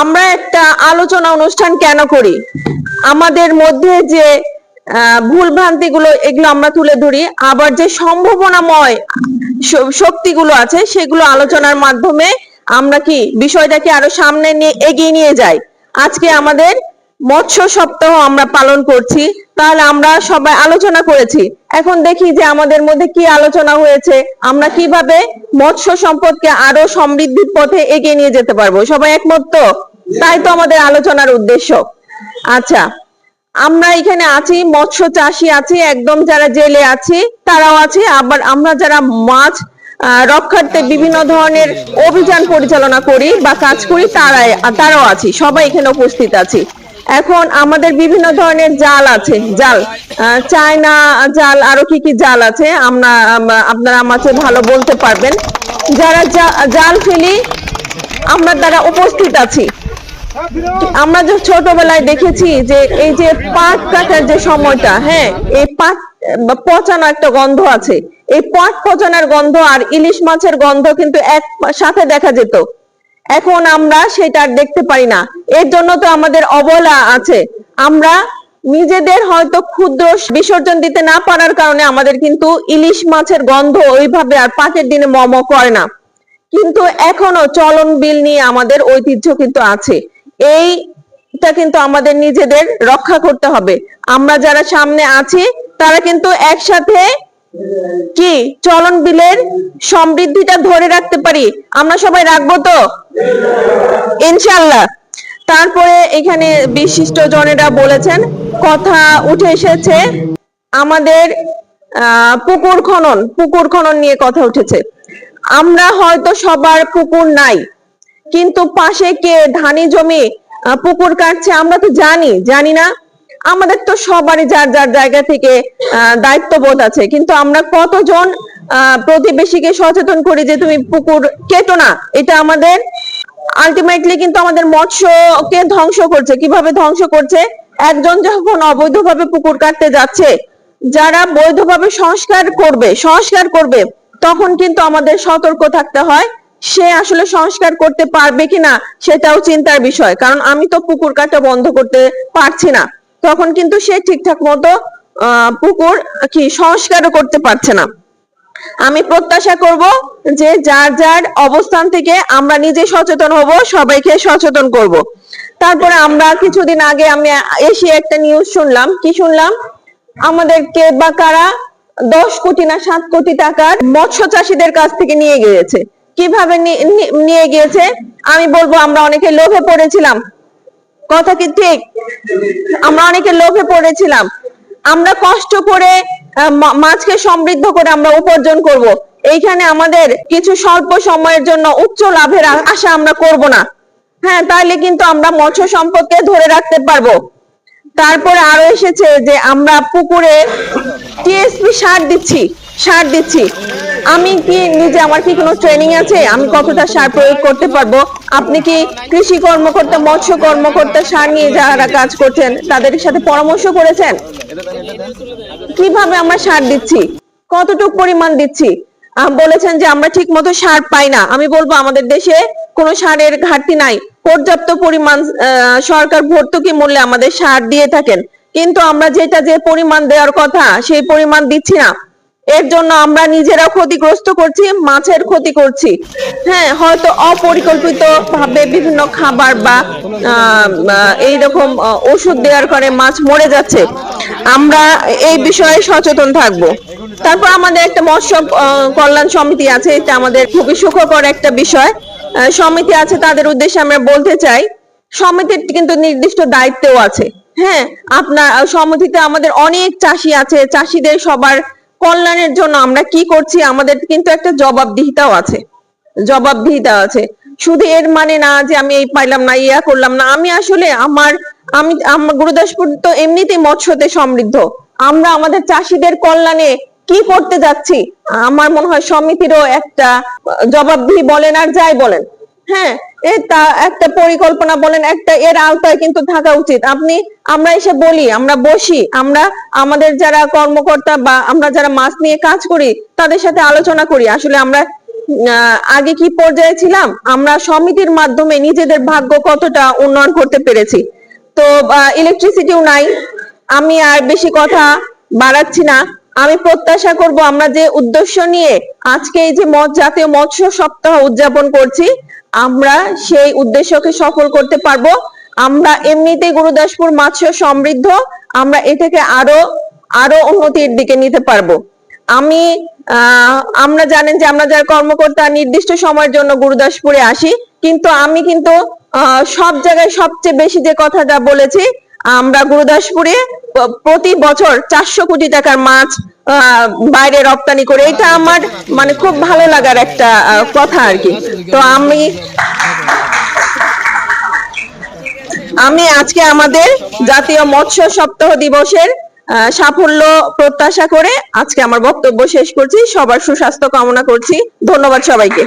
আমরা একটা আলোচনা অনুষ্ঠান কেন করি? আমাদের মধ্যে যে ভুল ভ্রান্তি গুলো এগুলো আমরা তুলে ধরি, আবার যে সম্ভাবনাময় শক্তিগুলো আছে, সেগুলো আলোচনার মাধ্যমে আমরা কি বিষয়টাকে আরও সামনে নিয়ে এগিয়ে নিয়ে যাই? আজকে আমাদের মৎস্য সপ্তাহ আমরা পালন করছি, তাহলে আমরা সবাই আলোচনা করেছি। এখন দেখি যে আমাদের মধ্যে কি আলোচনা হয়েছে, আমরা কীভাবে মৎস্য সম্পদকে আরও সমৃদ্ধির পথে এগিয়ে নিয়ে যেতে পারব। সবাই একমত তো? তাই তো আমাদের আলোচনার উদ্দেশ্য। আচ্ছা আমরা এখানে আছি, মৎস্য চাষি আছি, একদম যারা জেলে আছি, তারাও আছে, আবার আমরা যারা মাছ রক্ষার্থে বিভিন্ন ধরনের অভিযান পরিচালনা করি বা কাজ করি, তারাই, তারাও আছি, সবাই এখানে উপস্থিত আছি। এখন আমাদের বিভিন্ন ধরনের জাল আছে, জাল চায়না জাল, আরও কি কি জাল আছে, আমরা আপনারা আমাকে ভালো বলতে পারবেন। যারা জাল ফেলি, আমরা তারা উপস্থিত আছি। আমরা যে ছোটবেলায় দেখেছি যে এই যে পাট কাটার যে সময়টা হ্যাঁ এই পাট পচানো একটা গন্ধ আছে। এই পাট পচানোর গন্ধ আর ইলিশ মাছের গন্ধ কিন্তু এক সাথে দেখা যেত। এখন আমরা সেটা দেখতে পারি না। এর জন্য তো আমাদের অবহেলা আছে। আমরা নিজেদের হয়তো ক্ষুদ্র বিসর্জন দিতে না পারার কারণে আমাদের কিন্তু ইলিশ মাছের গন্ধ ওইভাবে আর পাটের দিনে মম করে না। কিন্তু এখনও চলন বিল নিয়ে আমাদের ঐতিহ্য কিন্তু আছে। এইটা কিন্তু আমাদের নিজেদের রক্ষা করতে হবে। আমরা যারা সামনে আছি, তারা কিন্তু একসাথে কি চলন বিলের সমৃদ্ধিটা ধরে রাখতে পারি। আমরা সবাই রাখব তো? ইনশাল্লাহ তারপরে এখানে বিশিষ্ট জনেরা বলেছেন, কথা উঠে এসেছে, আমাদের পুকুর খনন পুকুর খনন নিয়ে কথা উঠেছে। আমরা হয়তো সবার পুকুর নাই, কিন্তু পাশে কে ধানি জমি পুকুর কাটছে আমরা তো জানি জানি না। আমাদের তো সবারই যার যার জায়গা থেকে দায়িত্ববোধ আছে। কিন্তু আমরা কতজন প্রতিবেশীকে সচেতন করি যে তুমি পুকুর কেটো না, এটা আমাদের আলটিমেটলি কিন্তু আমাদের মৎস্যকে ধ্বংস করছে। কীভাবে ধ্বংস করছে? একজন যখন অবৈধভাবে পুকুর কাটতে যাচ্ছে যারা বৈধভাবে সংস্কার করবে সংস্কার করবে তখন কিন্তু আমাদের সতর্ক থাকতে হয় সে আসলে সংস্কার করতে পারবে কিনা সেটাও চিন্তার বিষয়। কারণ আমি তো পুকুর কাটা বন্ধ করতে পারছি না। তখন কিন্তু সে ঠিকঠাক মতো আহ, পুকুর কি সংস্কারও করতে পারছে না। আমি প্রত্যাশা করব যে যার যার অবস্থান থেকে আমরা নিজে সচেতন হব, সবাইকে সচেতন করব। তারপরে আমরা কিছুদিন আগে আমি এসে একটা নিউজ শুনলাম। কি শুনলাম? আমাদের কে বা কারা দশ কোটি না সাত কোটি টাকার মৎস্য চাষীদের কাছ থেকে নিয়ে গিয়েছে। কীভাবে নিয়ে গিয়েছে? আমি বলব, আমরা অনেকে লোভে পড়েছিলাম। কথা কি ঠিক? আমরা অনেকে লোভে পড়েছিলাম। আমরা কষ্ট করে মাছকে সমৃদ্ধ করে আমরা উপার্জন করব। এইখানে আমাদের কিছু স্বল্প সময়ের জন্য উচ্চ লাভের আশা আমরা করব না। হ্যাঁ তাহলে কিন্তু আমরা মৎস্য সম্পদকে ধরে রাখতে পারব। তারপরে আরও এসেছে যে আমরা পুকুরে টিএসপি সার দিচ্ছি সার দিচ্ছি। আমি কি নিজে, আমার কি কোনো ট্রেনিং আছে? আমি কতটা সার প্রয়োগ করতে পারব? আপনি কি কৃষি কর্মকর্তা মৎস্য কর্মকর্তা সার নিয়ে যারা কাজ করছেন, তাদের সাথে পরামর্শ করেছেন? কীভাবে আমরা সার দিচ্ছি? কতটুক পরিমাণ দিচ্ছি? বলেছেন যে আমরা ঠিক মতো সার পাই না। আমি বলব, আমাদের দেশে কোনো সারের ঘাটতি নাই। পর্যাপ্ত পরিমাণ সরকার ভর্তুকি মূল্যে আমাদের সার দিয়ে থাকেন। কিন্তু আমরা যেটা যে পরিমাণ দেওয়ার কথা, সেই পরিমাণ দিচ্ছি না। এর জন্য আমরা নিজেরা ক্ষতিগ্রস্ত করছি, মাছের ক্ষতি করছি। হ্যাঁ হয়তো অপরিকল্পিত ভাবে বিভিন্ন খাবার বা এইরকম ওষুধ দেওয়ার কারণে মাছ মরে যাচ্ছে। আমরা এই বিষয়ে সচেতন থাকব। তারপর আমাদের একটা মৎস্য কল্যাণ সমিতি আছে, এটা আমাদের খুবই সুখকর একটা বিষয়। সমিতি আছে, তাদের উদ্দেশ্যে আমরা বলতে চাই, সমিতির কিন্তু নির্দিষ্ট দায়িত্বও আছে। হ্যাঁ আপনার, সমিতিতে আমাদের অনেক চাষি আছে, চাষিদের সবার কল্যাণের জন্য আমরা কি করছি? আমাদের কিন্তু একটা জবাবদিহিতাও আছে। জবাবদিহিতা আছে। শুধু এর মানে না যে আমি এই পাইলাম না, ইয়া করলাম না। আমি আসলে আমার, আমি আমার গুরুদাসপুর তো এমনিতেই মৎস্যতে সমৃদ্ধ। আমরা আমাদের চাষিদের কল্যাণে কি করতে যাচ্ছি? আমার মনে হয় সমিতিরও একটা জবাবদিহি বলেন আর যাই বলেন। হ্যাঁ এটা একটা পরিকল্পনা বলেন, একটা এর আওতায় কিন্তু থাকা উচিত। আপনি, আমরা এসে বলি, আমরা বসি, আমরা আমাদের যারা কর্মকর্তা বা আমরা যারা মাছ নিয়ে কাজ করি, তাদের সাথে আলোচনা করি। আসলে আমরা আগে কি পর্যায়ে ছিলাম? আমরা সমিতির মাধ্যমে নিজেদের ভাগ্য কতটা উন্নয়ন করতে পেরেছি। তো ইলেকট্রিসিটিও নাই। আমি আর বেশি কথা বাড়াচ্ছি না। আমি প্রত্যাশা করব আমরা যে উদ্দেশ্য নিয়ে আজকে এই যে জাতীয় মৎস্য সপ্তাহ উদযাপন করছি আমরা সেই উদ্দেশ্যকে সফল করতে পারব। আমরা এমনিতেই গুরুদাসপুর মৎস্য সমৃদ্ধ। আমরা এ থেকে আরও আরও উন্নতির দিকে নিতে পারব। আমি আমরা জানেন যে আমরা যার কর্মকর্তা, নির্দিষ্ট সময়ের জন্য গুরুদাসপুরে আসি। কিন্তু আমি কিন্তু সব জায়গায় সবচেয়ে বেশি যে কথাটা বলেছি আমরা গুরুদাসপুরে প্রতি বছর চারশো কোটি টাকার মাছ বাইরে রপ্তানি করে। এটা আমার মানে খুব ভালো লাগার একটা কথা আর কি। তো আমি আমি আজকে আমাদের জাতীয় মৎস্য সপ্তাহ দিবসের সাফল্য প্রত্যাশা করে আজকে আমার বক্তব্য শেষ করছি। সবার সুস্বাস্থ্য কামনা করছি। ধন্যবাদ সবাইকে।